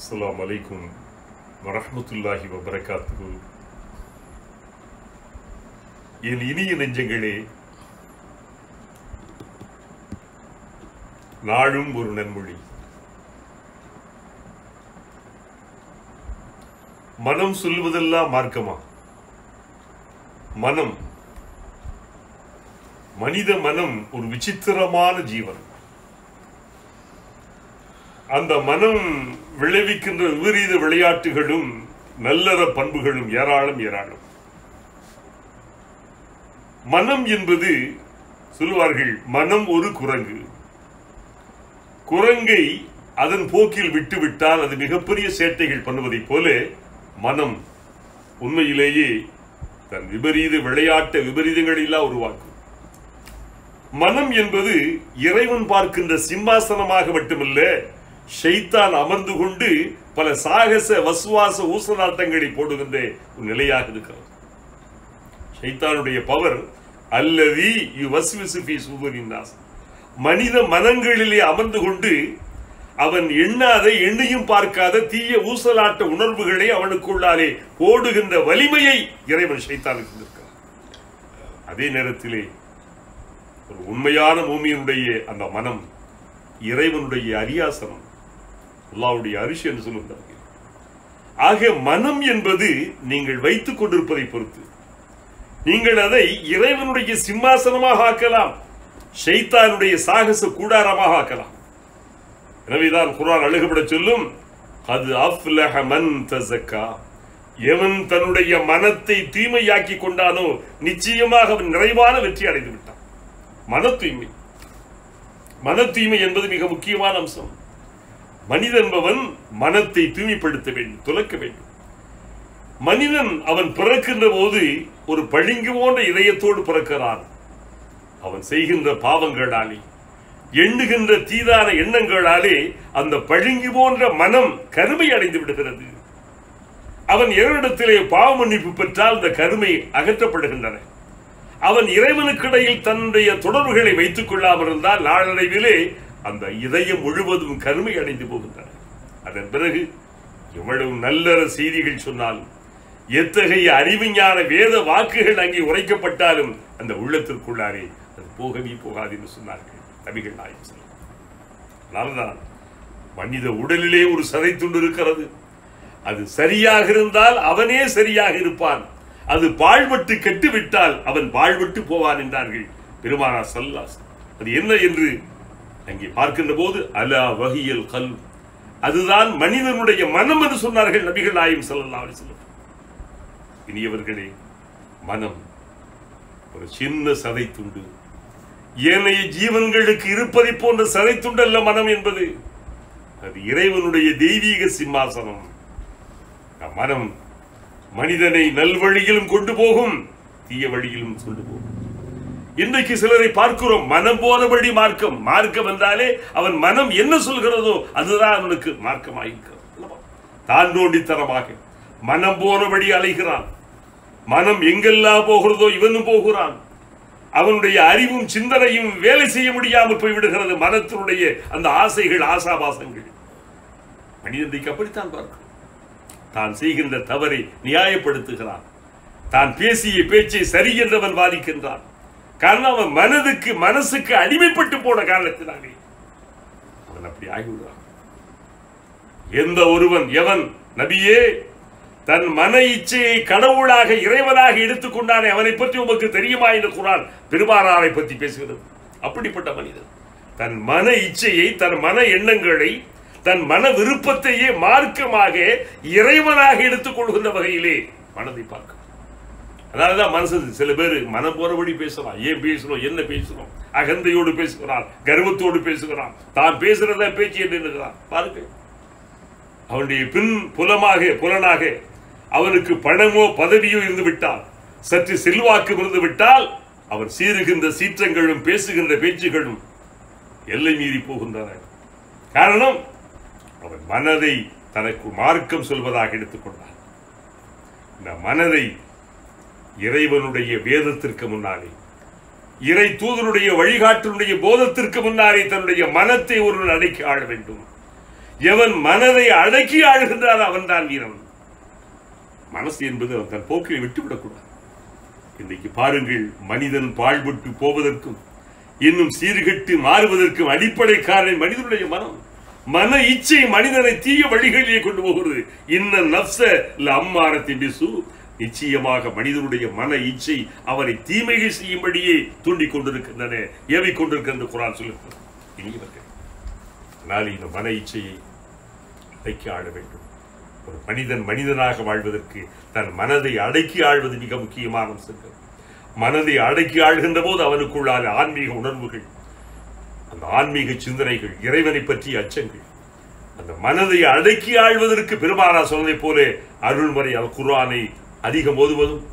அஸ்லாம் அலைக்கும் வரமத்துல்லாஹி வபரகாத்து என் இனிய நெஞ்சங்களே நாளும் ஒரு நன்மொழி. மனம் சொல்வதெல்லாம் மார்க்கமா? மனம். மனித மனம் ஒரு விசித்திரமான ஜீவன். அந்த மனம் விளைவிக்கின்ற விபரீத விளையாட்டுகளும் நல்லற பண்புகளும் ஏராளம் ஏராளம். மனம் என்பது சொல்லுவார்கள் மனம் ஒரு குரங்கு. குரங்கை அதன் போக்கில் விட்டுவிட்டால் அது மிகப்பெரிய சேட்டைகள் பண்ணுவதைப் போல மனம் உண்மையிலேயே தன் விபரீத விளையாட்ட விபரீதங்கள் எல்லாம் உருவாக்கும். மனம் என்பது இறைவன் பார்க்கின்ற சிம்மாசனமாக மட்டுமல்ல ஷைத்தான் அமர்ந்து கொண்டு பல சாகச வசுவாச ஊசலாட்டங்களை போடுகின்ற ஒரு நிலையாக இருக்கிறது. ஷைத்தானுடைய பவர் அல்லது யுவஸ்விசுபி சூதரின் மனித மனங்களிலே அமர்ந்து கொண்டு அவன் எண்ணாத எண்ணையும் பார்க்காத தீய ஊசலாட்ட உணர்வுகளை அவனுக்குள்ளாலே போடுகின்ற வலிமையை இறைவன் ஷைத்தானுக்கு இருக்கிறான் அதே நேரத்திலே ஒரு உண்மையான பூமியினுடைய அந்த மனம் இறைவனுடைய அரியாசனம். அல்லாவுடைய அரிசி என்று சொல்லுகிறார்கள் ஆக மனம் என்பது நீங்கள் வைத்துக் கொண்டிருப்பதை பொறுத்து. நீங்கள் அதை இறைவனுடைய சிம்மாசனமாக ஆக்கலாம் ஷைத்தானுடைய சாகச கூடாரமாக ஆக்கலாம். எனவேதான் குரான் அழுகப்பட சொல்லும் அது அஃப்லஹ மன் தசக்கா எவன் தன்னுடைய மனத்தை தூய்மையாக்கி கொண்டானோ நிச்சயமாக அவன் நிறைவான வெற்றி அடைந்து விட்டான். மன தூய்மை மன தூய்மை என்பது மிக முக்கியமான அம்சம். மனிதன் என்பவன் மனத்தை தூய்மைப்படுத்த வேண்டும் துலக்க வேண்டும். மனிதன் அவன் பிறக்கின்ற போது ஒரு பளிங்கு போன்ற இதயத்தோடு பிறக்கிறான். அவன் செய்கின்ற பாவங்களாலே எண்ணுகின்ற தீதான எண்ணங்களாலே அந்த பழுங்கி போன்ற மனம் கருமை அடைந்து விடுகிறது. அவன் இறைவனிடத்திலே பாவ மன்னிப்பு பெற்றால் அந்த கருமை அகற்றப்படுகின்றன. அவன் இறைவனுக்கிடையில் தன்னுடைய தொடர்புகளை வைத்துக் கொள்ளாமல் இருந்தால் நாளடைவிலே அந்த இதயம் முழுவதும் கருமை அடைந்து போகின்றன. அதன் பிறகு எவ்வளவு நல்லற செய்திகள் சொன்னாலும் எத்தகைய அறிவிஞான வேத வாக்குகள் அங்கே உரைக்கப்பட்டாலும் அந்த உள்ளத்திற்குள்ளாரே அது போகவே போகாது என்று சொன்னார்கள் நபிகள் நாயம் அதனால்தான் மனித உடலிலே ஒரு சதை துண்டு இருக்கிறது. அது சரியாக இருந்தால் அவனே சரியாக இருப்பான். அது பாழ்பட்டு கெட்டுவிட்டால் அவன் பாழ்பட்டு போவான் என்றார்கள் பெருமானா சல்லாஸ் அது என்ன என்று அங்கே பார்க்கின்ற போது அலா வகியல் கல் அதுதான் மனிதனுடைய மனம் என்று சொன்னார்கள் நபிகள் நாயம் சல்லா அலிஸ்லம் இனியவர்களே மனம் ஒரு சின்ன சதை துண்டு ஏனைய ஜீவன்களுக்கு இருப்பதை போன்ற சதை துண்டல்ல மனம் என்பது அது இறைவனுடைய தெய்வீக சிம்மாசனம். மனம் மனிதனை நல்வழியிலும் கொண்டு போகும் தீய வழியிலும் கொண்டு போகும். இன்றைக்கு சிலரை பார்க்கிறோம். மனம் போனபடி மார்க்கம். மார்க்கம் என்றாலே அவன் மனம் என்ன சொல்கிறதோ அதுதான் அவனுக்கு மார்க்கமாயிருக்கிறது தான் நோண்டித்தனமாக. மனம் போனபடி அலைகிறான். மனம் எங்கெல்லாம் போகிறதோ இவனும் போகிறான். அவனுடைய அறிவும் சிந்தனையும் வேலை செய்ய முடியாமல் போய்விடுகிறது மனத்தினுடைய அந்த ஆசைகள் ஆசாபாசங்கள். மனிதனுக்கு அப்படித்தான் பார்க்கும். தான் செய்கின்ற தவறை நியாயப்படுத்துகிறான். தான் பேசிய பேச்சை சரி என்றவன் வாதிக்கின்றான். காரணம் அவன் மனதுக்கு மனசுக்கு அடிமைப்பட்டு போன காரணத்தினாலே. அவன் அப்படி ஆகிவிடுவான். எந்த ஒருவன் எவன் நபியே தன் மன இச்சையை கடவுளாக இறைவனாக எடுத்துக்கொண்டானே அவனை பற்றி உமக்கு தெரியுமா என்று குரான் பெருமானாரை பற்றி பேசுகிறது. அப்படிப்பட்ட மனிதன். தன் மன இச்சையை தன் மன எண்ணங்களை தன் மன விருப்பத்தையே மார்க்கமாக இறைவனாக எடுத்துக் கொள்கின்ற வகையிலே மனதை பார்க்க அதாவதுதான் மனசு சில பேர் மனம் போறபடி பேசுறான். ஏன் பேசுறோம்? என்ன பேசுறோம்? அகந்தையோடு பேசுகிறான். கர்வத்தோடு பேசுகிறான். தான் பேசுறத பேச்சு என்று பாருங்க அவனுடைய பின் புலமாக புலனாக அவனுக்கு பணமோ பதவியோ இருந்து விட்டால் சற்று செல்வாக்கு இருந்து விட்டால் அவன் சீருகின்ற சீற்றங்களும் பேசுகின்ற பேச்சுகளும் எல்லை மீறி போகின்றன. காரணம் அவன் மனதை தனக்கு மார்க்கம் சொல்வதாக எடுத்துக்கொண்டான் இந்த மனதை இறைவனுடைய வேதத்திற்கு முன்னாலே. இறை தூதனுடைய வழிகாட்டினுடைய போதத்திற்கு முன்னாலே தன்னுடைய மனத்தை ஒருவன் அடக்கி ஆள வேண்டும். எவன் மனதை அடக்கி ஆளுகின்றான் அவன்தான் வீரன். மனசு என்பது அவன் தன் போக்கில் விட்டுவிடக்கூடாது. இன்றைக்கு பாருங்கள் மனிதன் பாழ்பட்டு போவதற்கும் இன்னும் சீர்கெட்டு மாறுவதற்கும் அடிப்படை காரணம் மனிதனுடைய மனம். மன இச்சை மனிதனை தீய வழிகளிலே கொண்டு போகிறது. இன்ன நப்ச அம்மாரத்தின் பிசு நிச்சயமாக மனிதனுடைய மன இச்சை அவரை தீமைகள் செய்யும்படியே தூண்டிக் கொண்டிருக்கின்றன ஏவிக் கொண்டிருக்கின்ற குரான் சொல்லுகிறது. இனியவர்கள் ஆனால் இந்த மன இச்சையை அடக்கி ஆள வேண்டும். ஒரு மனிதன் மனிதனாக வாழ்வதற்கு தன் மனதை அடக்கி ஆழ்வது மிக முக்கியமான அம்சங்கள். மனதை அடக்கி ஆழ்கின்ற போது அவனுக்குள்ளான ஆன்மீக உணர்வுகள் அந்த ஆன்மீக சிந்தனைகள் இறைவனை பற்றிய அச்சங்கள் அந்த மனதை அடக்கி ஆழ்வதற்கு பெருமானா சொன்னதை போல அருள்மறை அல் குரானை அதிகம் ஓதுவதும்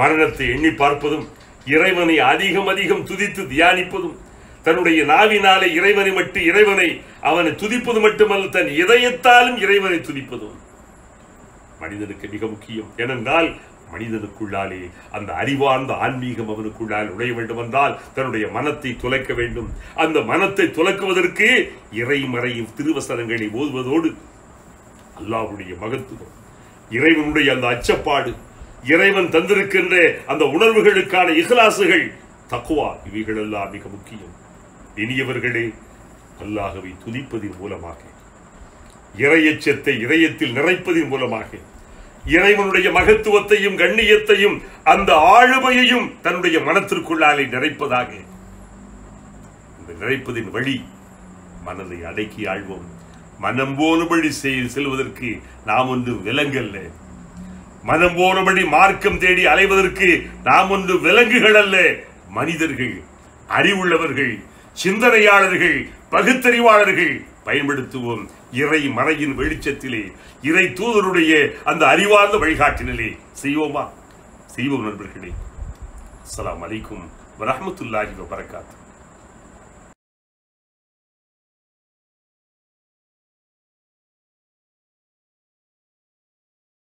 மரணத்தை எண்ணி பார்ப்பதும் இறைவனை அதிகம் அதிகம் துதித்து தியானிப்பதும் தன்னுடைய நாவினாலே இறைவனை மட்டும் இறைவனை அவனை துதிப்பது மட்டுமல்ல தன் இதயத்தாலும் இறைவனை துதிப்பதும். மனிதனுக்கு மிக முக்கியம் ஏனென்றால் மனிதனுக்குள்ளாலே அந்த அறிவார்ந்த ஆன்மீகம் அவனுக்குள்ளால் நுழைய வேண்டும் என்றால் தன்னுடைய மனத்தை துலைக்க வேண்டும். அந்த மனத்தை துலக்குவதற்கு இறைமறையும் திருவசனங்களை ஓதுவதோடு அல்லாவுடைய மகத்துவம் இறைவனுடைய அந்த அச்சப்பாடு இறைவன் தந்திருக்கின்ற அந்த உணர்வுகளுக்கான இகலாசுகள் தக்குவா இவைகள் எல்லாம் மிக முக்கியம். இனியவர்களே அல்லாகவை துதிப்பதின் மூலமாக இறையச்சத்தை இதயத்தில் நிறைப்பதின் மூலமாக இறைவனுடைய மகத்துவத்தையும் கண்ணியத்தையும் அந்த ஆளுமையையும் தன்னுடைய மனத்திற்குள்ளாலே நிறைப்பதாக இந்த நிறைப்பதின் வழி மனதை அடக்கி ஆழ்வோம் மனம் போனபடி செய்- செல்வதற்கு நாம் ஒன்று விலங்கல்ல. மனம் போனபடி மார்க்கம் தேடி அலைவதற்கு நாம் ஒன்று விலங்குகள் அல்ல மனிதர்கள் அறிவுள்ளவர்கள் சிந்தனையாளர்கள் பகுத்தறிவாளர்கள். பயன்படுத்துவோம் இறை மறையின் வெளிச்சத்திலே இறை தூதருடைய அந்த அறிவார்ந்த வழிகாட்டினிலே. செய்வோமா? செய்வோம் நண்பர்களே. அஸ்ஸலாமு அலைக்கும் வரமத்துல்லாஹி வரகாத்து